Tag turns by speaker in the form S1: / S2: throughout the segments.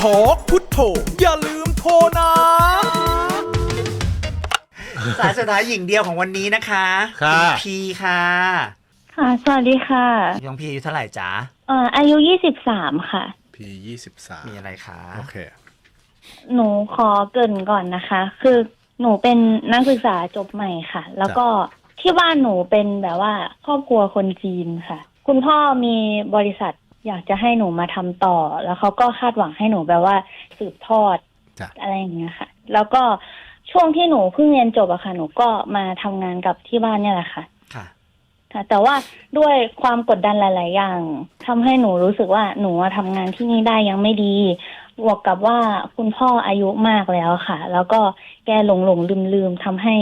S1: ทอกพุทโธอย่าลืมโทรนะ
S2: สายสุดท้ายหญิงเดียวของวันนี้นะคะ
S3: ค่ะ
S2: ณพีค่ะ
S4: ค่ะ สวัสดีค่ะ
S2: น้องพีอายุเท่าไหร่จ๊ะ
S4: เอ่ออายุยี่สิบสามค่ะ
S3: P ยี่สิบสาม
S2: มีอะไรคะ
S3: โอเค
S4: หนูขอเกรินก่อนนะคะ คือหนูเป็นนักศึกษาจบใหม่ค่ะ แล้วก็ที่บ้านหนูเป็นแบบว่าครอบครัวคนจีนค่ะ คุณพ่อมีบริษัท อยากจะให้หนูมาทำต่อ แล้วเขาก็คาดหวังให้หนูแบบว่าสืบทอด
S3: จ้ะ
S4: อะไรอย่างเงี้ยค่ะ แล้วก็ช่วงที่หนูเพิ่งเรียนจบอะค่ะ หนูก็มาทำงานกับที่บ้านเนี่ยแหละค่ะ
S2: ค่ะ
S4: ค่ะ แต่ว่าด้วยความกดดันหลาย ๆ อย่างทำให้หนูรู้สึกว่าหนูอะทำงานที่นี่ได้ยังไม่ดี บวกกับว่าคุณพ่ออายุมากแล้วค่ะ แล้วก็แกหลงหลงลืมลืมๆทำให้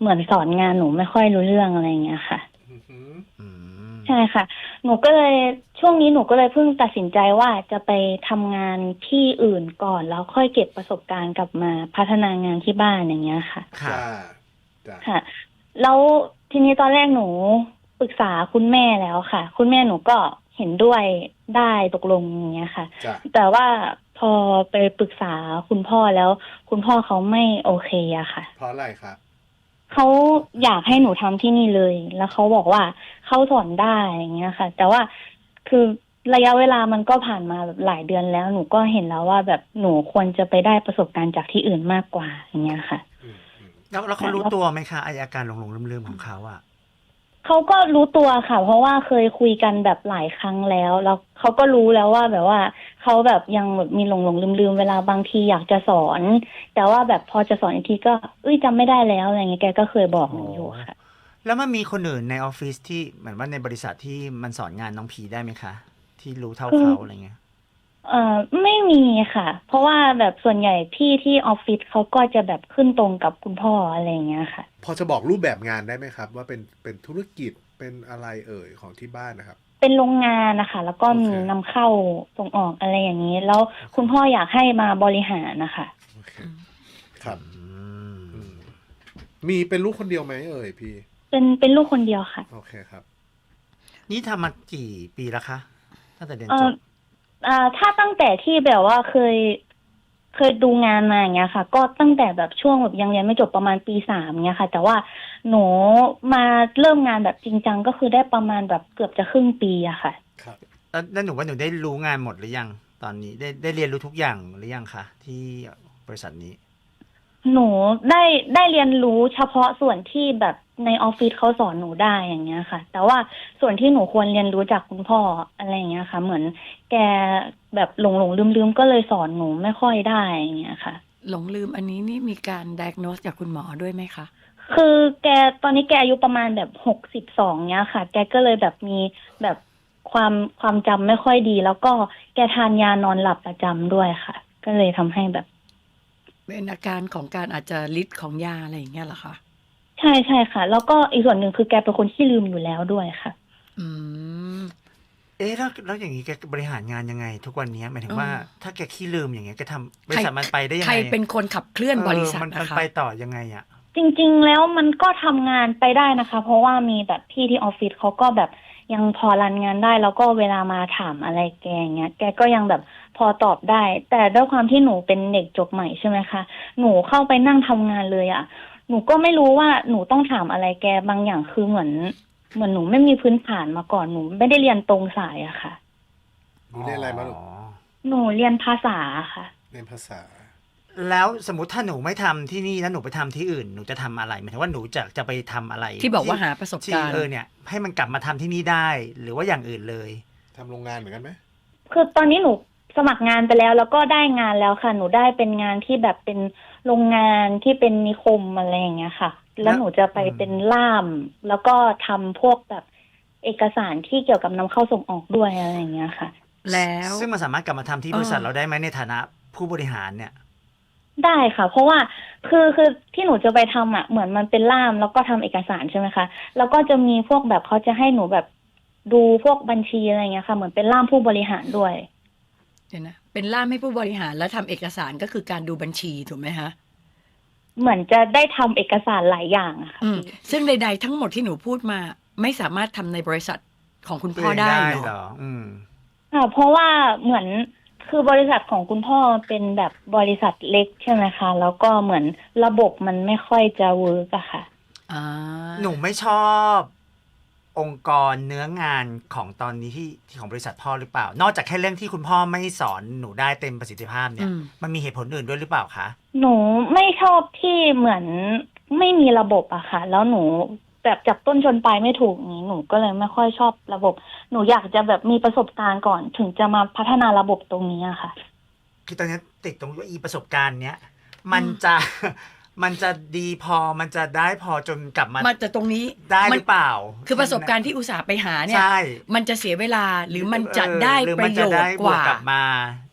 S4: เหมือนสอนงานหนูไม่ค่อยรู้เรื่องอะไรอย่างเงี้ยค่ะ
S2: อืม
S4: ใช่ค่ะ หนูก็เลยช่วงนี้หนูก็เลยเพิ่งตัดสินใจว่าจะไปทำงานที่อื่นก่อนแล้วค่อยเก็บประสบการณ์กลับมาพัฒนางานที่บ้านอย่างเงี้ยค่ะ
S2: ค่ะ
S3: จ้าจ้า
S4: ค่ะ แล้วทีนี้ตอนแรกหนูปรึกษาคุณแม่แล้วค่ะ คุณแม่หนูก็เห็นด้วยได้ตกลงอย่างเงี้ยค่ะ
S3: จ้า
S4: แต่ว่าพอไปปรึกษาคุณพ่อแล้ว คุณพ่อเขาไม่โอเคอะค่ะ
S3: เพราะอะไรครับ
S4: เขาอยากให้หนูทำที่นี่เลย แล้วเขาบอกว่าเขาสอนได้อย่างเงี้ยค่ะ แต่ว่าคือระยะเวลามันก็ผ่านมาแบบหลายเดือนแล้ว หนูก็เห็นแล้วว่าแบบหนูควรจะไปได้ประสบการณ์จากที่อื่นมากกว่าอย่างเงี้ยค่ะ
S3: อืมอืม
S2: แล้วแล้วเขารู้ตัวไหมคะไออาการหลงหลงลืมลืมๆของเขาอะ
S4: เขาก็รู้ตัวค่ะ เพราะว่าเคยคุยกันแบบหลายครั้งแล้ว แล้วเขาก็รู้แล้วว่าแบบว่า เขาแบบยังแบบมีหลงหลงลืมลืมๆเวลาบางทีอยากจะสอน แต่ว่าแบบพอจะสอนอีกทีก็เอ้ยจำไม่ได้แล้วอะไรเงี้ยแกก็เคยบอกหนูอยู่ค่ะ
S2: แล้วมันมีคนอื่นในออฟฟิศที่เหมือนว่าในบริษัทที่มันสอนงานน้องพีได้ไหมคะ ที่รู้เท่าเขาอะไรเงี้ย
S4: เอ่อไม่มีค่ะ เพราะว่าแบบส่วนใหญ่พี่ที่ออฟฟิศเขาก็จะแบบขึ้นตรงกับคุณพ่ออะไรเงี้ยค่ะ
S3: พอจะบอกรูปแบบงานได้ไหมครับ ว่าเป็นเป็นธุรกิจเป็นอะไรเอ่ยของที่บ้านนะครับ
S4: เป็นโรงงานนะคะ แล้วก็มี
S3: โอเค
S4: นำเข้าส่งออกอะไรอย่างนี้ แล้วคุณพ่ออยากให้มาบริหารนะคะ
S3: โอเคครับ
S2: อืม
S3: อืมมีเป็นลูกคนเดียวไหมเอ่ยพี่
S4: เป็นเป็นลูกคนเดียวค่ะ
S3: โอเคครับ
S2: นี่ทำมากี่ปีแล้วคะตั้งแต่เรียน
S4: เอ่
S2: จ
S4: อบ อ่าถ้าตั้งแต่ที่แบบว่าเคย เคยดูงานมาอย่างเงี้ยค่ะ ก็ตั้งแต่แบบช่วงแบบยังเรียนไม่จบประมาณปีสามเงี้ยค่ะ แต่ว่าหนูมาเริ่มงานแบบจริงจังก็คือได้ประมาณแบบเกือบจะครึ่งปีอะค่ะ
S3: ครับ
S2: แล้วแล้วหนูว่าหนูได้รู้งานหมดหรือยังตอนนี้ได้ได้เรียนรู้ทุกอย่างหรือยังคะที่บริษัทนี้
S4: หนูได้ได้เรียนรู้เฉพาะส่วนที่แบบ ในออฟฟิศเขาสอนหนูได้อย่างเงี้ยค่ะ แต่ว่าส่วนที่หนูควรเรียนรู้จากคุณพ่ออะไรอย่างเงี้ยค่ะ เหมือนแกแบบหลงหลงลืมลืมๆก็เลยสอนหนูไม่ค่อยได้อย่างเงี้ยค่ะ
S5: หลงลืมอันนี้นี่มีการ diagnose จากคุณหมอด้วยไหมคะ
S4: คือแกตอนนี้แกอายุประมาณแบบหกสิบสองเนี้ยค่ะ แกก็เลยแบบมีแบบความความจำไม่ค่อยดี แล้วก็แกทานยานอนหลับประจำด้วยค่ะ ก็เลยทำให้แบบ
S5: เป็นอาการของการอาจจะฤทธิ์ของยาอะไรอย่างเงี้ยเหรอคะ
S4: ใช่ใช่ค่ะ แล้วก็อีกส่วนหนึ่งคือแกเป็นคนที่ลืมอยู่แล้วด้วยค่ะ
S5: อืม
S2: เอ๊ะแล้วแล้วอย่างนี้แกบริหารงานยังไง ทุกวันนี้หมายถึงว่า
S5: อืม
S2: ถ้าแกขี้ลืมอย่างเงี้ยแกทำบริษัทมันไปได้ยัง
S5: ใคร
S2: ไง
S5: เป็นคนขับเคลื่อนบริษัท
S2: เออมันมัน
S5: นะคะ
S2: ไปต่อยังไงอะ
S4: จริง ๆ แล้วมันก็ทำงานไปได้นะคะ เพราะว่ามีแบบพี่ที่ออฟฟิศเขาก็แบบยังพอรันงานได้ แล้วก็เวลามาถามอะไรแกอย่างเงี้ย แกก็ยังแบบพอตอบได้ แต่ด้วยความที่หนูเป็นเด็กจบใหม่ใช่ไหมคะ หนูเข้าไปนั่งทำงานเลยอะ่ะ หนูก็ไม่รู้ว่าหนูต้องถามอะไรแกบางอย่างคือเหมือน เหมือนหนูไม่มีพื้นฐานมาก่อนหนูไม่ได้เรียนตรงสายอะค่ะ
S3: หนูเรียนอะไรมาลูก
S4: หนูเรียนภาษาค่ะ
S3: เรียนภาษา
S2: แล้วสมมติถ้าหนูไม่ทำที่นี่แล้วหนูไปทำที่อื่นหนูจะทำอะไรหมายถึงว่าหนูจะจะไปทำอะไร
S5: ที่บอกว่าหาประสบ
S2: ที่
S5: การณ์
S2: เออเนี่ยให้มันกลับมาทำที่นี่ได้ หรือว่าอย่างอื่นเลย
S3: ทำโรงงานเหมือนกันไหม
S4: คือตอนนี้หนู สมัครงานไปแล้วแล้วก็ได้งานแล้วค่ะ หนูได้เป็นงานที่แบบเป็นโรงงานที่เป็นนิคมอะไรอย่างเงี้ยค่ะ แล้วหนูจะไปเป็นล่าม แล้วก็ทำพวกแบบเอกสารที่เกี่ยวกับนำเข้าส่งออกด้วยอะไรอย่างเงี้ยค่ะ
S5: แล้ว
S2: ซึ่งมันสามารถกลับมาทำที่บริษัทเราได้ไหมในฐานะผู้บริหารเนี่ย
S4: ได้ค่ะ เพราะว่าคือคือที่หนูจะไปทำอะเหมือนมันเป็นล่ามแล้วก็ทำเอกสารใช่ไหมคะ แล้วก็จะมีพวกแบบเขาจะให้หนูแบบดูพวกบัญชีอะไรเงี้ยค่ะ เหมือนเป็นล่ามผู้บริหารด้วย
S5: เดี๋ยวนะเป็นล่ามให้ผู้บริหารแล้วทำเอกสารก็คือการดูบัญชีถูกไหมคะ
S4: เหมือนจะได้ทำเอกสารหลายอย่างอะค่ะ
S5: อืมซึ่งใด ๆ ทั้งหมดที่หนูพูดมา ไม่สามารถทำในบริษัทของคุณพ่อ
S2: ตัวเง
S5: ได้
S2: ได้
S5: เหร
S2: เหร
S5: อ
S2: ออืม
S4: ค่ะเพราะว่าเหมือนคือบริษัทของคุณพ่อเป็นแบบบริษัทเล็กใช่ไหมคะ แล้วก็เหมือนระบบมันไม่ค่อยจะเวิร์กอะค่ะ
S5: อ่า
S2: หนูไม่ชอบ องค์กรเนื้องานของตอนนี้ที่ที่ของบริษัทพ่อหรือเปล่า นอกจากแค่เรื่องที่คุณพ่อไม่สอนหนูได้เต็มประสิทธิภาพเนี่ย
S5: อืม
S2: มันมีเหตุผลอื่นด้วยหรือเปล่าคะ
S4: หนูไม่ชอบที่เหมือนไม่มีระบบอะค่ะ แล้วหนูแบบจับต้นชนปลายไม่ถูกอย่างนี้หนูก็เลยไม่ค่อยชอบระบบ หนูอยากจะแบบมีประสบการณ์ก่อนถึงจะมาพัฒนาระบบตรงนี้อะค่ะ
S2: คือตอนนี้ติดตรงว่าอีประสบการณ์เนี้ยมันจะ มันจะดีพอมันจะได้พอจนกลับมา
S5: มาจากตรงนี้
S2: ได้หรือเปล่า
S5: คือประสบการณ์ที่อุตส่าห์ไปหาเนี่ย
S2: ใช่
S5: มันจะเสียเวลาหรือมันจะ
S2: เออ
S5: ได้
S2: หรือ
S5: ป
S2: มั
S5: ระ
S2: น
S5: โย
S2: จะ
S5: ช
S2: ได้
S5: น์
S2: บ
S5: ก
S2: วก
S5: ว่า
S2: กลับมา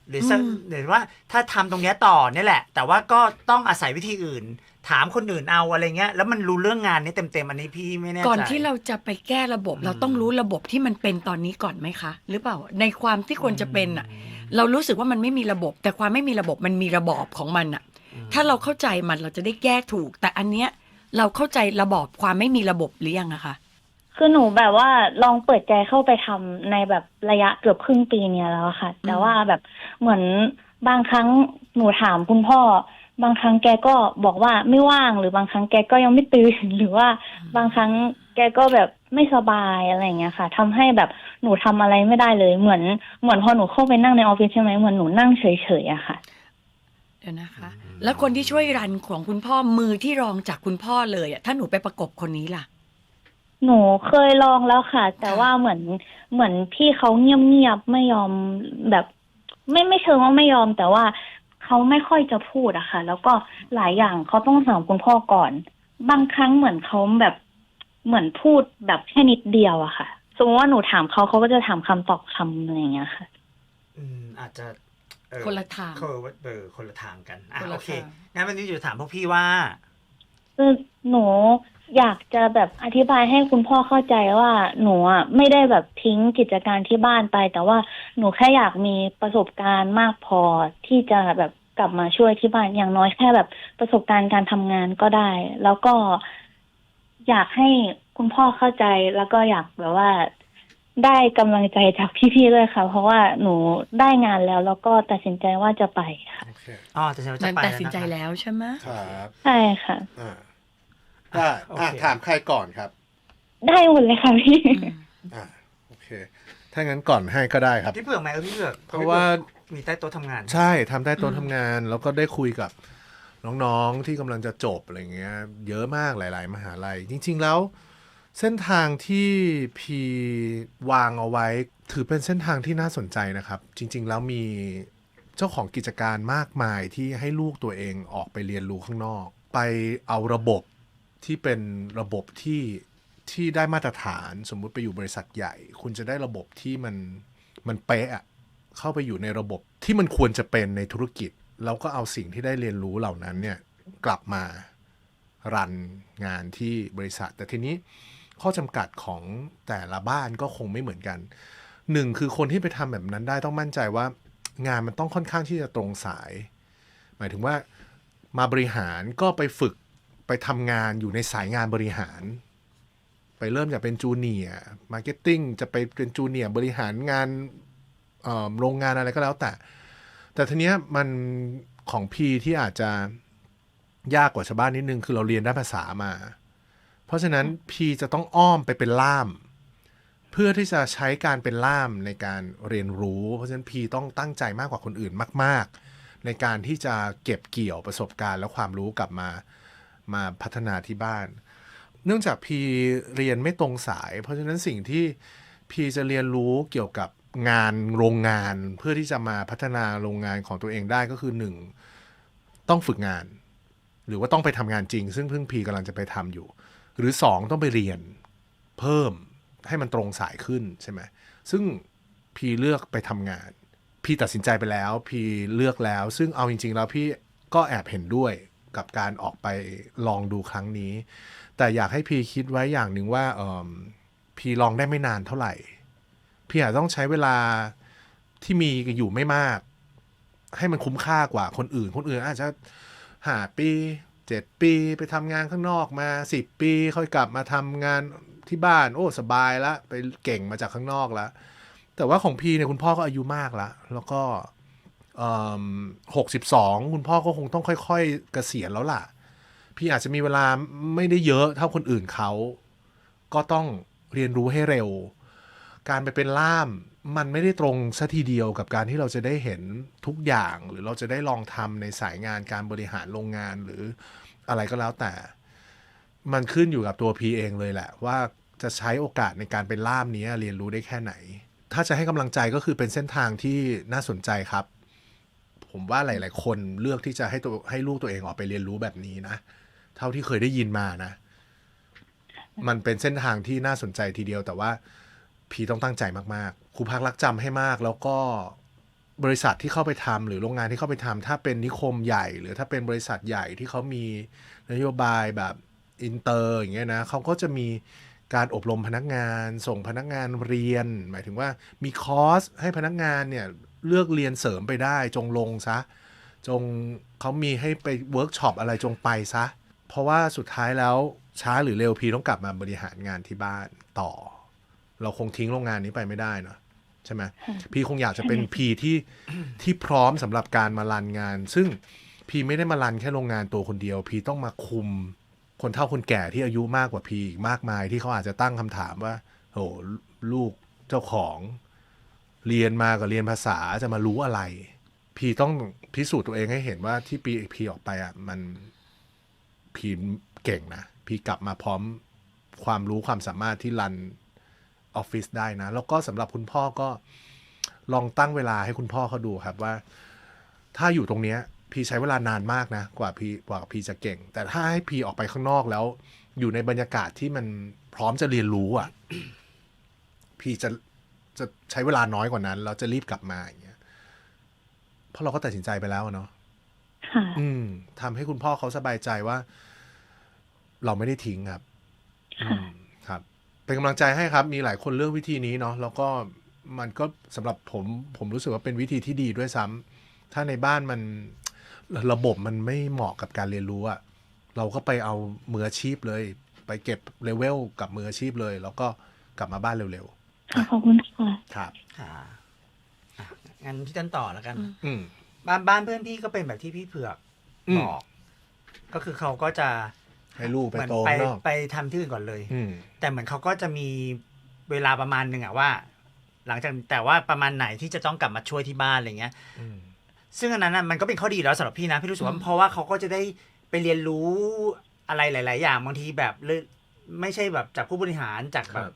S2: หรือสัก
S5: อืม
S2: หรือว่าถ้าทำตรงเนี้ยต่อเนี่ยแหละ แต่ว่าก็ต้องอาศัยวิธีอื่น ถามคนอื่นเอาอะไรเงี้ย แล้วมันรู้เรื่องงานนี้เต็มๆอันนี้พี่ไม่แน่ใจ
S5: ก่อนที่เราจะไปแก้ระบบ
S2: อืม
S5: เราต้องรู้ระบบที่มันเป็นตอนนี้ก่อนไหมคะ หรือเปล่าในความที่ควรจะเป็นอะ เรารู้สึกว่ามันไม่มีระบบ แต่ความไม่มีระบบมันมีระบอบของมันอะ ถ้าเราเข้าใจมันเราจะได้แก้ถูก แต่อันเนี้ยเราเข้าใจระบอบความไม่มีระบบหรือยังอะคะ
S4: คือหนูแบบว่าลองเปิดใจเข้าไปทำในแบบระยะเกือบครึ่งปีเนี่ยแล้วอะค่ะ แต่ว่าแบบเหมือนบางครั้งหนูถามคุณพ่อ บางครั้งแกก็บอกว่าไม่ว่างหรือบางครั้งแกก็ยังไม่ตื่นหรือว่าบางครั้งแกก็แบบไม่สบายอะไรอย่างเงี้ยค่ะทำให้แบบหนูทำอะไรไม่ได้เลย เหมือนเหมือนพอหนูเข้าไปนั่งในออฟฟิศใช่ไหมเหมือนหนูนั่งเฉยๆอะค่ะ
S5: เดี๋ยวนะคะ แล้วคนที่ช่วยรันของคุณพ่อมือที่รองจากคุณพ่อเลยอะถ้าหนูไปประกบคนนี้ล่ะ
S4: หนูเคยลองแล้วค่ะ แต่ว่าเหมือนเหมือนพี่เขาเงียบๆไม่ยอมแบบ ไม่ไม่เชิงว่าไม่ยอม แต่ว่าเขาไม่ค่อยจะพูดอะค่ะ แล้วก็หลายอย่างเขาต้องถามคุณพ่อก่อน บางครั้งเหมือนเขาแบบเหมือนพูดแบบแค่นิดเดียวอะค่ะ สมมติว่าหนูถามเขาเขาก็จะถามคำตอบคำอะไรอย่างเงี้ยค่ะ
S2: อืมอาจจะเออ
S5: คนละทาง
S2: เออเออคนละทางกันอะ
S5: คนละ
S2: โอเค
S5: ทาง
S2: งั้นวันนี้จะถามพวกพี่ว่า
S4: คือหนูอยากจะแบบอธิบายให้คุณพ่อเข้าใจว่าหนูอะไม่ได้แบบทิ้งกิจการที่บ้านไป แต่ว่าหนูแค่อยากมีประสบการณ์มากพอที่จะแบบกลับมาช่วยที่บ้านอย่างน้อยแค่แบบประสบการณ์การทำงานก็ได้ แล้วก็อยากให้คุณพ่อเข้าใจแล้วก็อยากแบบว่า ได้กำลังใจจากพี่ๆด้วยค่ะ เพราะว่าหนูได้งานแล้วแล้วก็ตัดสินใจว่าจะไปค่ะ
S3: โอเค
S2: อ๋อแต่ฉัน
S5: นั
S2: จะ
S5: น
S2: ไป
S5: ตัดสินใจ
S2: นะคะ
S5: แล้วใช่ไหม
S3: ครับ
S4: ใช่ค่ะ
S3: อ่าได้
S2: โอ
S3: อะ
S2: เค
S3: ถามใครก่อนครับ
S4: ได้หมดเลยค่ะพี่
S5: อืม
S3: อ่าโอเค ถ้างั้นก่อนให้ก็ได้ครับ
S2: พี่เผือกไหมเออพี่เผือก
S3: เพราะว่า
S2: มีใต้โต๊ะทำงาน
S3: ใช่ทำได้ต้นทำงาน แล้วก็ได้คุยกับน้องๆที่กำลังจะจบอะไรเงี้ย เยอะมากหลาย ๆ มหาลัย จริง ๆ แล้ว เส้นทางที่พีวางเอาไว้ถือเป็นเส้นทางที่น่าสนใจนะครับ จริง ๆ แล้วมีเจ้าของกิจการมากมายที่ให้ลูกตัวเองออกไปเรียนรู้ข้างนอก ไปเอาระบบที่เป็นระบบที่ที่ได้มาตรฐานสมมุติไปอยู่บริษัทใหญ่ คุณจะได้ระบบที่มันมันเป๊ะอะเข้าไปอยู่ในระบบที่มันควรจะเป็นในธุรกิจ แล้วก็เอาสิ่งที่ได้เรียนรู้เหล่านั้นเนี่ยกลับมารันงานที่บริษัท แต่ทีนี้ ข้อจำกัดของแต่ละบ้านก็คงไม่เหมือนกันหนึ่งคือคนที่ไปทำแบบนั้นได้ต้องมั่นใจว่างานมันต้องค่อนข้างที่จะตรงสาย หมายถึงว่ามาบริหารก็ไปฝึกไปทำงานอยู่ในสายงานบริหาร ไปเริ่มจากเป็นจูเนียร์มาร์เก็ตติ้งจะไปเป็นจูเนียร์บริหารงานโรงงานอะไรก็แล้วแต่ แต่ทีเนี้ยมันของพีที่อาจจะยากกว่าชาวบ้านนิดนึง คือเราเรียนด้านภาษามา เพราะฉะนั้นพีจะต้องอ้อมไปเป็นล่าม เพื่อที่จะใช้การเป็นล่ามในการเรียนรู้ เพราะฉะนั้นพีต้องตั้งใจมากกว่าคนอื่นมาก ๆ ในการที่จะเก็บเกี่ยวประสบการณ์ และความรู้กลับมามาพัฒนาที่บ้าน เนื่องจากพีเรียนไม่ตรงสาย เพราะฉะนั้นสิ่งที่พีจะเรียนรู้เกี่ยวกับงานโรงงานเพื่อที่จะมาพัฒนาโรงงานของตัวเองได้ก็คือหนึ่งต้องฝึกงาน หรือว่าต้องไปทำงานจริง ซึ่งเพิ่งพีกำลังจะไปทำอยู่ หรือสองต้องไปเรียนเพิ่มให้มันตรงสายขึ้นใช่ไหมซึ่งพีเลือกไปทำงาน พี่ตัดสินใจไปแล้ว พี่เลือกแล้ว ซึ่งเอาจริง ๆ แล้วพี่ก็แอบเห็นด้วยกับการออกไปลองดูครั้งนี้ แต่อยากให้พี่คิดไว้อย่างหนึ่งว่าเอมพี่ลองได้ไม่นานเท่าไหร่ พี่อาจต้องใช้เวลาที่มีอยู่ไม่มาก ให้มันคุ้มค่ากว่าคนอื่น คนอื่นอาจจะหาปี เจ็ดปีไปทำงานข้างนอกมาสิบปี ค่อยกลับมาทำงานที่บ้าน โอ้สบายละไปเก่งมาจากข้างนอกแล้วแต่ว่าของพี่เนี่ยคุณพ่อก็อายุมากแล้วแล้วก็หกสิบสองคุณพ่อก็คงต้องค่อยๆเกษียณแล้วล่ะ พี่อาจจะมีเวลาไม่ได้เยอะเท่าคนอื่นเขา ก็ต้องเรียนรู้ให้เร็ว การไปเป็นล่าม มันไม่ได้ตรงซะทีเดียวกับการที่เราจะได้เห็นทุกอย่าง หรือเราจะได้ลองทำในสายงานการบริหารโรงงานหรืออะไรก็แล้วแต่ มันขึ้นอยู่กับตัวพีเองเลยแหละ ว่าจะใช้โอกาสในการเป็นล่ามนี้เรียนรู้ได้แค่ไหน ถ้าจะให้กำลังใจก็คือเป็นเส้นทางที่น่าสนใจครับ ผมว่าหลาย ๆ คนเลือกที่จะให้ตัวให้ลูกตัวเองออกไปเรียนรู้แบบนี้นะ เท่าที่เคยได้ยินมานะ มันเป็นเส้นทางที่น่าสนใจทีเดียวแต่ว่าพีต้องตั้งใจมาก ๆ ครูพักรักจำให้มาก แล้วก็บริษัทที่เข้าไปทำหรือโรงงานที่เข้าไปทำถ้าเป็นนิคมใหญ่ หรือถ้าเป็นบริษัทใหญ่ที่เขามีนโยบายแบบอินเตอร์อย่างเงี้ยนะเขาก็จะมีการอบรมพนักงาน ส่งพนักงานเรียน หมายถึงว่ามีคอร์สให้พนักงานเนี่ยเลือกเรียนเสริมไปได้ จงลงซะ จงเขามีให้ไปเวิร์กช็อปอะไรจงไปซะ เพราะว่าสุดท้ายแล้วช้าหรือเร็วพีต้องกลับมาบริหารงานที่บ้านต่อ เราคงทิ้งโรงงานนี้ไปไม่ได้เนอะ ใช่ไหมพีคงอยากจะเป็นพีที่ที่พร้อมสำหรับการมารันงาน ซึ่งพีไม่ได้มารันแค่โรงงานตัวคนเดียว พีต้องมาคุมคนเฒ่าคนแก่ที่อายุมากกว่าพีอีกมากมายที่เขาอาจจะตั้งคำถามว่าโหลูกเจ้าของเรียนมากับเรียนภาษาจะมารู้อะไร พีต้องพิสูจน์ตัวเองให้เห็นว่าที่ปีพีออกไปอะมันพีเก่งนะ พีกลับมาพร้อมความรู้ความสามารถที่รัน ออฟฟิศได้นะ แล้วก็สำหรับคุณพ่อก็ลองตั้งเวลาให้คุณพ่อเขาดูครับว่า ถ้าอยู่ตรงเนี้ยพีใช้เวลานานมากนะ กว่าพีกว่าพีจะเก่ง แต่ถ้าให้พีออกไปข้างนอกแล้ว อยู่ในบรรยากาศที่มันพร้อมจะเรียนรู้อะ พีจะจะใช้เวลาน้อยกว่านั้นแล้วจะรีบกลับมาอย่างเงี้ยเพราะเราก็ตัดสินใจไปแล้วอะเนาะ
S4: ค่ะ
S3: อืมทำให้คุณพ่อเขาสบายใจว่า เราไม่ได้ทิ้งครับ
S4: ค่ะ
S3: อืมครับ เป็นกำลังใจให้ครับ มีหลายคนเลือกวิธีนี้เนาะแล้วก็มันก็สำหรับผมผมรู้สึกว่าเป็นวิธีที่ดีด้วยซ้ำถ้าในบ้านมันระบบมันไม่เหมาะกับการเรียนรู้อะเราก็ไปเอามืออาชีพเลย ไปเก็บเลเวลกับมืออาชีพเลย แล้วก็กลับมาบ้านเร็ว
S4: ค่ะขอบคุณค่ะ
S3: ๆครับ
S2: ค่ะอะงั้นพี่ต้นต่อแล้วกัน
S5: อืม
S3: อืม
S2: บ้านบ้านเพื่อนพี่ก็เป็นแบบที่พี่เผือก
S3: อืม
S2: บอกก็คือเขาก็จะ
S3: ให้ลูกไป
S2: เหมือน
S3: โต
S2: ไป
S3: ข้างนอก
S2: ไปทำที่อื่นก่อนเลย
S3: อืม
S2: แต่เหมือนเขาก็จะมีเวลาประมาณหนึ่งอะว่า หลังจากแต่ว่าประมาณไหนที่จะต้องกลับมาช่วยที่บ้านอะไรเงี้ย
S3: อืม
S2: ซึ่งอันนั้นน่ะมันก็เป็นข้อดีแล้วสำหรับพี่นะพี่รู้สึกว่า
S5: อืม
S2: เพราะว่าเขาก็จะได้ไปเรียนรู้อะไรหลาย ๆ อย่างบางทีแบบเลยไม่ใช่แบบจากผู้บริหารจากแบบ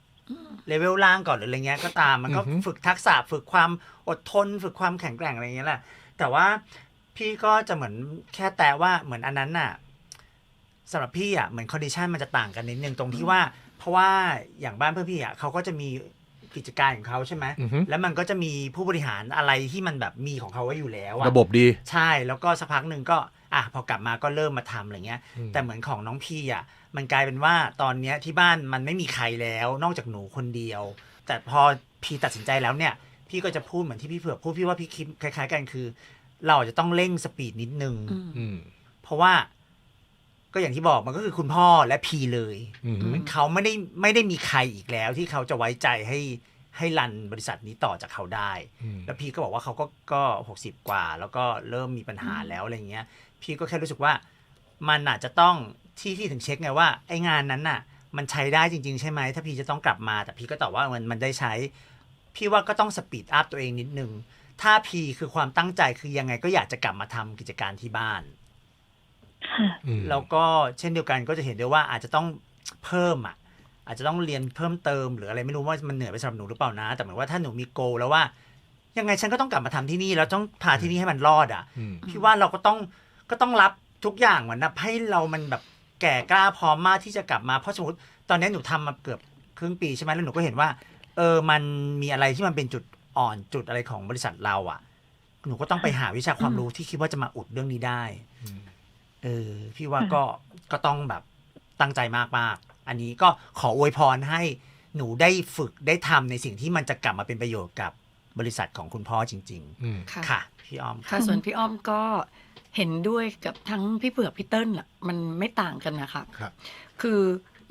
S2: เลเวลล่างก่อนหรืออะไรเงี้ยก็ตามมันก็
S3: อือฮึ
S2: ฝึกทักษะฝึกความอดทน ฝึกความแข็งแกร่งอะไรเงี้ยแหละแต่ว่าพี่ก็จะเหมือนแค่แต่ว่าเหมือนอันนั้นน่ะ สำหรับพี่อะเหมือนคอนดิชันมันจะต่างกันนิดนึงตรงที่ว่า เพราะว่าอย่างบ้านเพื่อนพี่อะเขาก็จะมีกิจการของเขาใช่ไหม
S3: อือฮึ
S2: แล้วมันก็จะมีผู้บริหารอะไรที่มันแบบมีของเขาไว้อยู่แล้วอะ
S3: ระบบดี
S2: ใช่แล้วก็สักพักหนึ่งก็อะพอกลับมาก็เริ่มมาทำอะไรเงี้ย
S3: อืม
S2: แต่เหมือนของน้องพี่อะมันกลายเป็นว่าตอนเนี้ยที่บ้านมันไม่มีใครแล้ว นอกจากหนูคนเดียว แต่พอพี่ตัดสินใจแล้วเนี่ย พี่ก็จะพูดเหมือนที่พี่เผือกพูดพี่ว่าพี่คิดคล้าย ๆ กันคือ เราจะต้องเร่งสปีดนิดนึง
S5: อืม
S3: อืม
S2: เพราะว่า ก็อย่างที่บอกมันก็คือคุณพ่อและพีเลย
S3: อืม
S2: มันเขาไม่ได้ไม่ได้มีใครอีกแล้วที่เขาจะไว้ใจให้ให้รันบริษัทนี้ต่อจากเขาได้
S3: อืม
S2: แล้วพี่ก็บอกว่าเขาก็ก็หกสิบกว่า แล้วก็เริ่มมีปัญหาแล้วอะไรเงี้ย พี่ก็แค่รู้สึกว่า มันอาจจะต้องที่พี่ถึงเช็คไงว่าไอ้งานนั้นน่ะ มันใช้ได้จริง ๆ ใช่ไหมถ้าพี่จะต้องกลับมาแต่พี่ก็ตอบว่ามันมันได้ใช้ พี่ว่าก็ต้องสปีดอัพตัวเองนิดนึงถ้าพีคือความตั้งใจคือยังไงก็อยากจะกลับมาทำกิจการที่บ้าน
S4: ค่ะ
S3: อืม
S2: แล้วก็เช่นเดียวกันก็จะเห็นได้ว่าอาจจะต้องเพิ่มอะอาจจะต้องเรียนเพิ่มเติม หรืออะไรไม่รู้ว่ามันเหนื่อยไปสำหรับหนูหรือเปล่านะ แต่เหมือนว่าถ้าหนูมีโกลแล้วว่า ยังไงฉันก็ต้องกลับมาทำที่นี่แล้วต้องพาที่นี่ให้มันรอดอะ
S3: อืม
S2: พี่ว่าเราก็ต้องก็ต้องรับทุกอย่างเหมือนแบบให้เรามันแบบแก่กล้าพร้อมมากที่จะกลับมาเพราะสมมติตอนนี้หนูทำมาเกือบครึ่งปีใช่ไหมแล้วหนูก็เห็นว่า เออมันมีอะไรที่มันเป็นจุดอ่อนจุดอะไรของบริษัทเราอะ หนูก็ต้องไปหาวิชาความรู้ที่คิดว่าจะมาอุดเรื่องนี้ได้
S3: อืม
S2: เออพี่ว่าก็ก็ต้องแบบตั้งใจมากมากๆ อันนี้ก็ขออวยพรให้หนูได้ฝึกได้ทำในสิ่งที่มันจะกลับมาเป็นประโยชน์กับบริษัทของคุณพ่อจริง
S3: อืม
S5: ค่ะ
S2: ๆค่ะ พี่อ้อม
S5: ค่ะส่วนพี่อ้อมก็เห็นด้วยกับทั้งพี่เผือกพี่เติ้ลอะมันไม่ต่างกันนะคะ
S3: ครับ
S5: คือ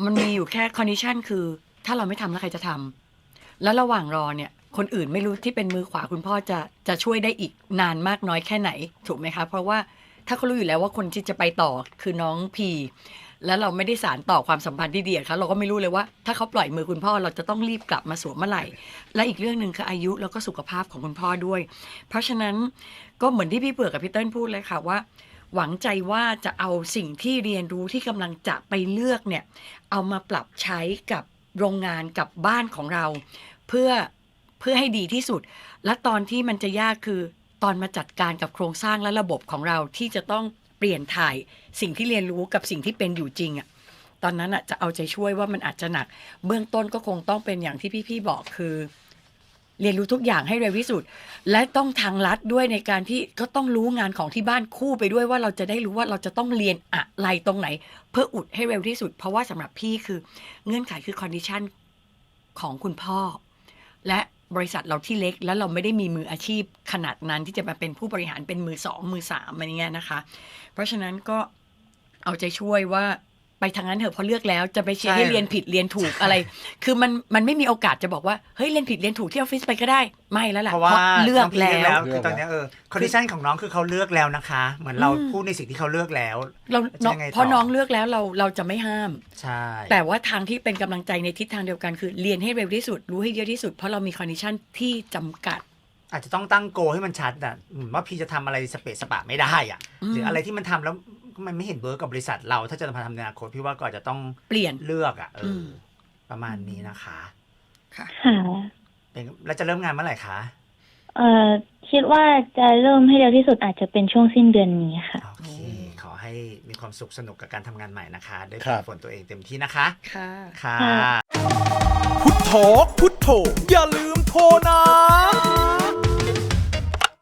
S5: มันมีอยู่แค่คอนดิชันคือ ถ้าเราไม่ทำแล้วใครจะทำแล้วระหว่างรอเนี่ย คนอื่นไม่รู้ที่เป็นมือขวาคุณพ่อจะจะช่วยได้อีกนานมากน้อยแค่ไหน ถูกไหมคะ เพราะว่า ถ้าเขารู้อยู่แล้วว่าคนที่จะไปต่อคือน้องพีแล้วเราไม่ได้สารต่อความสัมพันธ์ที่ดีกับเขาเราก็ไม่รู้เลยว่า ถ้าเขาปล่อยมือคุณพ่อเราจะต้องรีบกลับมาสวมเมื่อไหร่ และอีกเรื่องหนึ่งคืออายุแล้วก็สุขภาพของคุณพ่อด้วย เพราะฉะนั้นก็เหมือนที่พี่เปือกกับพี่เติ้ลพูดเลยค่ะว่า หวังใจว่าจะเอาสิ่งที่เรียนรู้ที่กำลังจะไปเลือกเนี่ยเอามาปรับใช้กับโรงงานกับบ้านของเรา เพื่อเพื่อให้ดีที่สุด และตอนที่มันจะยากคือ ตอนมาจัดการกับโครงสร้างและระบบของเราที่จะต้องเปลี่ยนถ่ายสิ่งที่เรียนรู้กับสิ่งที่เป็นอยู่จริงอะตอนนั้นอะจะเอาใจช่วยว่ามันอาจจะหนัก เบื้องต้นก็คงต้องเป็นอย่างที่พี่ๆบอกคือ เรียนรู้ทุกอย่างให้เร็วที่สุด และต้องทางลัดด้วยในการที่ก็ต้องรู้งานของที่บ้านคู่ไปด้วยว่าเราจะได้รู้ว่าเราจะต้องเรียนอะไรตรงไหน เพื่ออุดให้เร็วที่สุด เพราะว่าสำหรับพี่คือเงื่อนไขคือคอนดิชันของคุณพ่อ และ บริษัทเราที่เล็ก แล้วเราไม่ได้มีมืออาชีพขนาดนั้นที่จะมาเป็นผู้บริหารเป็นมือสองมือสามอะไรเงี้ยนะคะ เพราะฉะนั้นก็เอาใจช่วยว่า ไปทางนั้นเถอะเพราะเลือกแล้วจะไปเชียร์
S2: ใช่
S5: ให้เรียนผิดเรียนถูกอะไร คือมันมันไม่มีโอกาสจะบอกว่าเฮ้ยเรียนผิดเรียนถูกที่ออฟฟิศไปก็ได้ไม่แล้วแหละ
S2: เพราะว่า
S5: เลือก
S2: น้งพี
S5: แล้ว
S2: คือตอนเนี้ยเออคอนดิชันของน้องคือเขาเลือกแล้วนะคะ เหมือนเรา
S5: อืม
S2: พูดในสิ่งที่เขาเลือกแล้ว
S5: เรา
S2: จะยังไงต่อ
S5: เพราะน้องเลือกแล้วเราเราจะไม่ห้าม
S2: ใช่
S5: แต่ว่าทางที่เป็นกำลังใจในทิศทางเดียวกันคือเรียนให้เร็วที่สุดรู้ให้เยอะที่สุด เพราะเรามีคอนดิชันที่จำกัด
S2: อาจจะต้องตั้งโกให้มันชัดอะอืมว่าพี่จะทำอะไรสเปซสปะไม่ได้อะ
S5: อืม
S2: หรืออะไรที่มันทำแล้ว มันไม่เห็นเวิร์กกับบริษัทเรา ถ้าจะมาทำในอนาคตพี่ว่าก็อาจจะต้อง
S5: เปลี่ยน
S2: เลือกอะเอออ
S5: ม
S2: ประมาณนี้นะคะ
S5: ค่ะ
S4: ค่ะ
S2: เป็นแล้วจะเริ่มงานเมื่อไหร่คะ
S4: เอ่อคิดว่าจะเริ่มให้เร็วที่สุดอาจจะเป็นช่วงสิ้นเดือนนี้ค่ะ
S2: โอเคขอให้มีความสุขสนุกกับการทำงานใหม่นะคะได้
S3: ครั
S2: ฝึ
S3: บ
S2: กฝนตัวเองเต็มที่นะคะ
S5: ค่ะ
S2: ค่ะ
S4: ค่ะ
S1: พุทโธพุทโธอย่าลืมโทรนะ